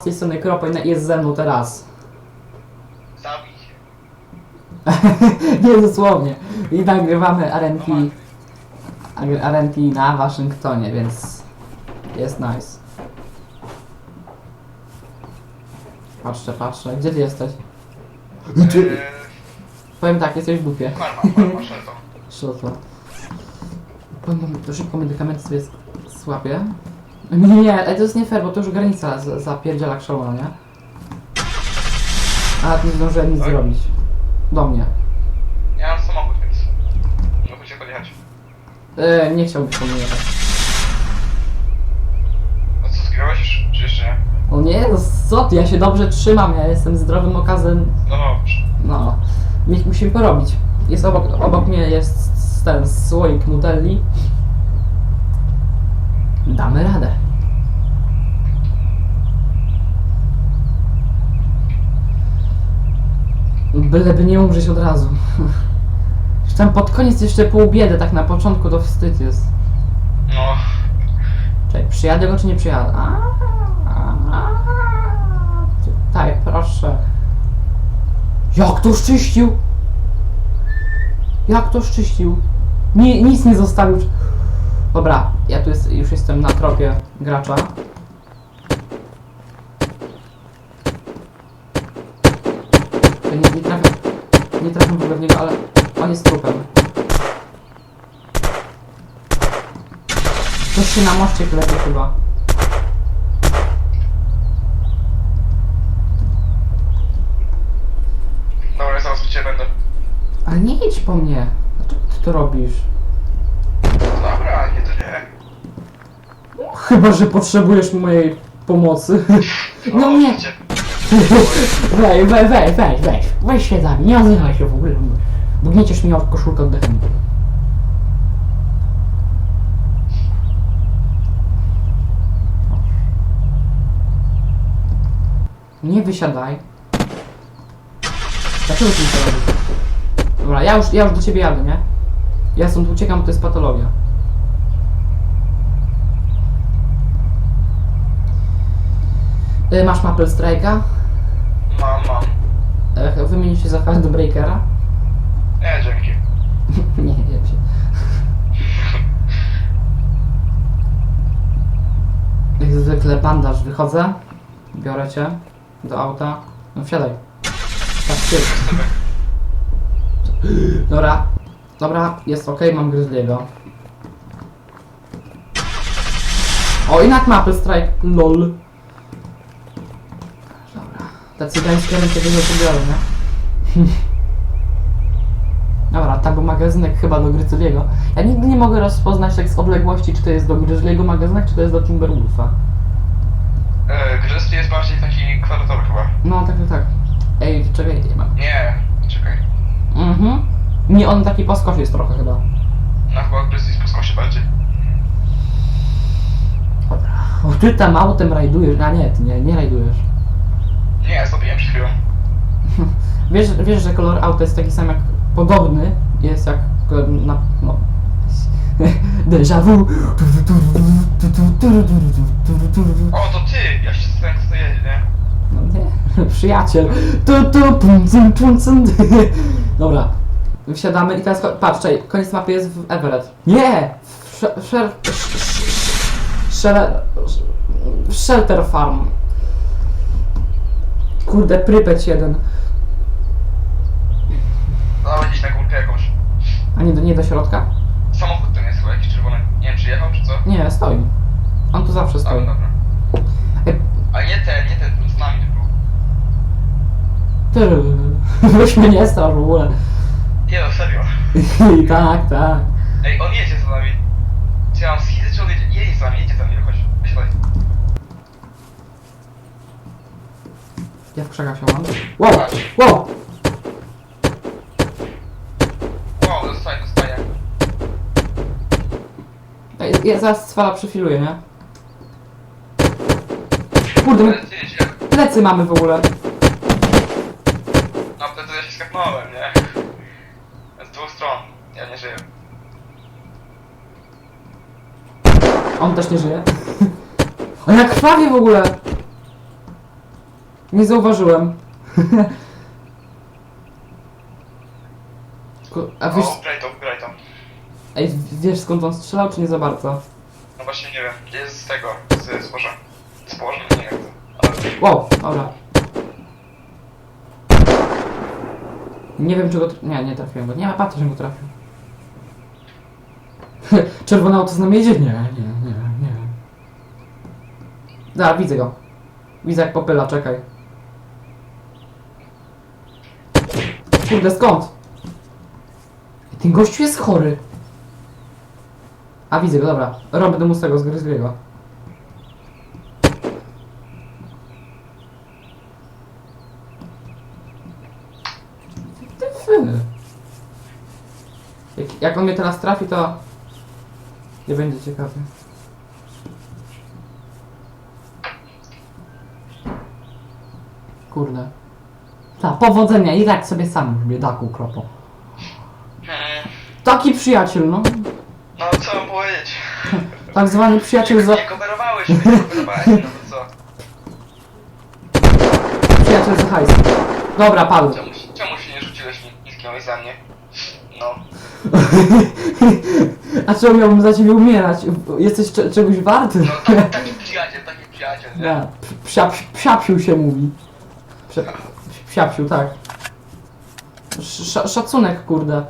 Z tej strony Kropoj jest ze mną teraz. Zabij się. Nie dosłownie. I nagrywamy RNP, RNP na Waszyngtonie, więc jest nice. Patrzę, patrzę. Gdzie ty jesteś? Eee, Powiem tak, jesteś w dupie. Farma, farma. Szutlo. Powiem to szybko medykamenty sobie s- słapię. Nie, nie, to jest nie fair, bo to już granica za- zapierdziela krzona, nie? A nie zdążyłem nic Tak? zrobić. Do mnie. Ja mam samochód, więc mogę cię podjechać. E, nie chciałbyś po mnie jechać. A co, zgrałeś już? Czy jeszcze nie? O nie, no co ty, ja się dobrze trzymam, ja jestem zdrowym okazem. No dobrze. No, mi- musimy porobić. Jest obok, obok mnie jest ten słoik nutelli. Damy radę. Byleby nie umrzeć od razu. Już tam pod koniec jeszcze pół biedy, tak na początku to wstyd jest. No, Czekaj, przyjadę go czy nie przyjadę? A, a, a. Tutaj, proszę. Jak to szczyścił? Jak to szczyścił? Ni, nic nie zostawił. Dobra, ja tu jest, już jestem na tropie gracza. Ja Nie, nie trafię, nie trafię w ogóle w niego, ale on jest trupem. Ktoś się na moście klepie chyba. dobra, ja zaraz ciebie będę. Ale nie idź po mnie. Dlaczego ty to robisz? Dobra, nie to nie. Chyba, że potrzebujesz mojej pomocy. No nie. widzicie. Wej, wej, wej, weź, weź. Weź się za mnie, nie odzywaj się w ogóle. Bo gnieciesz mi od koszulkę oddechem. Nie wysiadaj. Dlaczego ty to robisz? Dobra, ja już, ja już do ciebie jadę, nie? Ja stąd uciekam, to jest patologia. Y, Masz Maple Strike'a? Mam, mam. E, Wymień się za Hardbreakera? Nie, dzięki. nie, nie się. Jak zwykle bandaż wychodzę, biorę cię do auta. No wsiadaj. Tak, ty. Dobra, dobra, jest ok, mam Grizzly'ego. O, i nad Maple Strike, lol. Dobra, te cygańskie ręce tego pobiorę, nie? Dobra, tak, bo magazynek chyba do Gryzzliego. Ja nigdy nie mogę rozpoznać tak z odległości, czy to jest do Gryzzliego magazynek, czy to jest do Timberwolfa. E, Grizzly jest bardziej taki kwadratowy chyba. No, tak, tak, tak. Ej, czekaj, nie mam. Nie, czekaj. Mhm. Nie, on taki po skosie jest trochę chyba. No chyba Grizzly jest po skosie bardziej. Dobra. O, ty tam autem rajdujesz. A nie, ty nie, nie rajdujesz. Nie, zrobiłem przed chwilą. Wiesz, wiesz, że kolor auta jest taki sam jak podobny, jest jak kolor na, no. Déjà vu. O, to ty! Ja się kto to jedzie, nie? No nie, przyjaciel. Tu, tu, pum, cym, pum, cym. Dobra, wsiadamy i teraz, ko- patrz, czekaj, koniec mapy jest w Everett. Nie! W sher- sher- w Shelter Farm. Kurde, Prypeć jeden. Dawaj gdzieś na górkę jakąś. A nie do, nie do środka? Samochód ten jest chyba jakiś czerwony. Nie wiem, czy jechał, czy co? Nie, stoi. On tu zawsze Ale stoi. dobra. Ej, Ale nie ten, nie ten, ten z nami tu był. ty, Weź mnie nie strasz w ogóle. Nie no, serio. Tak, tak. Ej, on jedzie za nami. Czy ja mam czy on jedzie? Jedzie za nami, jedzie za nami, chodź. Wysiadaj. Ja w krzakach się mam. Wow, wow! Wow, dostaję, dostaję. Ej, Ja zaraz cwala przefiluję, nie? Kurde, my plecy mamy w ogóle. No wtedy ja się skapnąłem, nie? Z dwóch stron. Ja nie żyję. On też nie żyje. On jak krwawie w ogóle. Nie zauważyłem. Ku- A wiesz, O, graj to, graj to. ej, wiesz skąd on strzelał, czy nie za bardzo? No właśnie nie wiem. Jest z tego, z zboża. Zboża, nie wiem. Ale... Wow, dobra. Nie wiem czego... Tra- nie, nie trafiłem go. Nie ma patrzeć, że go trafił. Czerwone auto z nami jedzie? Nie, nie, nie, nie. Da, widzę go. Widzę jak popyla, czekaj. Kurde, skąd? Ten gościu jest chory. A widzę go, dobra. Robię mu z tego, z Grizzly'ego. Jak, jak on mnie teraz trafi, to nie będzie ciekawy. Kurde. Ta, powodzenia i tak sobie sam biedaku kropo. Taki przyjaciel, no. No co mam powiedzieć? Tak zwany przyjaciel za... Nie kooperowałeś, nie kooperowałeś, no to co? Przyjaciel za hajs. Dobra, padł. Czemu, się- czemu się nie rzuciłeś ni- niskiego za mnie? No. A czemu miałbym za ciebie umierać? Jesteś cze- czegoś warty? No taki, taki przyjaciel, taki przyjaciel, nie? Nie, psia, psiapsił się mówi. Psia, psiapsił, tak. Sz, szacunek, kurde.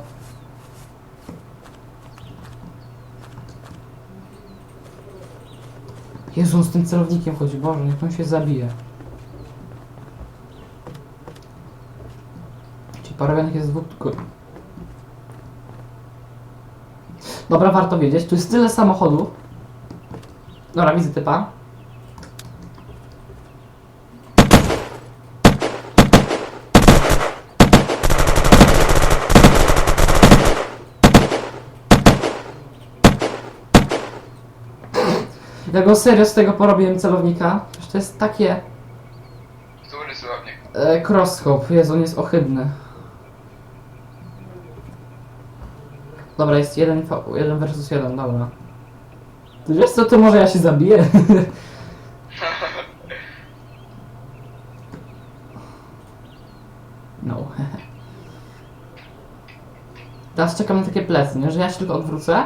Jezu, on z tym celownikiem chodzi, Boże, niech on się zabije. Czyli parowionek jest dwóch... Dobra, warto wiedzieć, tu jest tyle samochodów. Dobra, widzę typa. Ja go serio z tego porobiłem celownika. Przecież to jest takie Który słownik? e, crossscope. Jezu, on jest ohydny. Dobra, jest jeden, jeden versus jeden, dobra. Ty wiesz co, to może ja się zabiję? No. Teraz czekam na takie plecy, nie? Że ja się tylko odwrócę.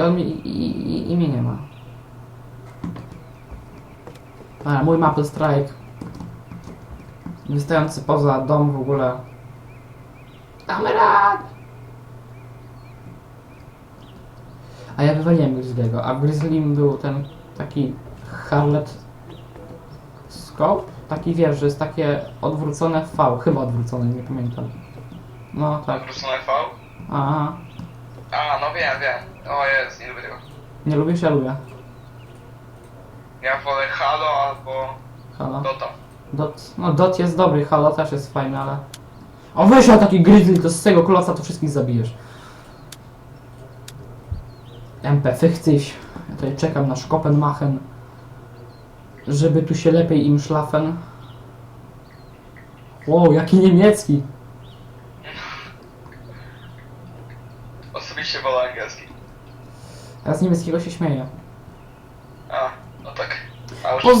I on mi, i, i, i mnie nie ma. A, mój Maple Strike. Wystający poza dom w ogóle. Damy rad! A ja wywaliłem Grizzly'ego, a Grizzlym był ten taki Harlet Scope? Taki wiesz, że jest takie odwrócone V, chyba odwrócone, nie pamiętam. No tak. Odwrócone V? Aha. A, no wiem, wiem. O jest, nie lubię tego. Nie lubisz? Ja lubię. Ja wolę Halo albo Halo. Dota. Dot, no Dot jest dobry, Halo też jest fajny, ale... O weź a taki Grizzly, to z tego kloca to wszystkich zabijesz. MP, fychtyś. Ja tutaj czekam na Skopenmachen. Żeby tu się lepiej im szlafen. Wow, jaki niemiecki. Ja z niemieckiego się śmieję. A, no tak. A już Poz...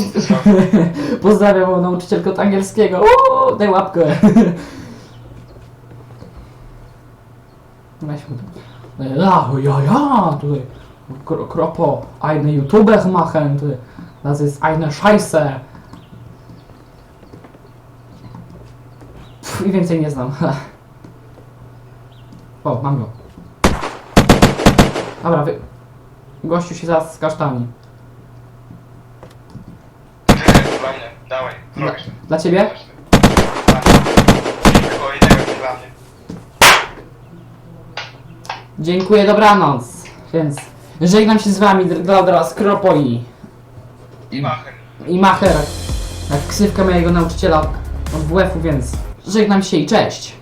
Pozdrawiam moją nauczycielkę od angielskiego. Uuu, daj łapkę. Weź mu to. Ja, ja, ja, tutaj. Kro- Kropo, eine YouTuber machen, tutaj. Das ist eine Scheiße. Pff, I więcej nie znam. O, mam go. Dobra, wy... Gościu się zaraz z kasztami. Ty, dla mnie. Dawaj, Dla, zrobisz. dla ciebie? Tak. Tylko dla mnie. Dziękuję, dobranoc. Więc żegnam się z wami, Dradra, Skropo i, I Machen. i Macher. Jak ksywka mojego nauczyciela od WF-u, więc żegnam się i cześć.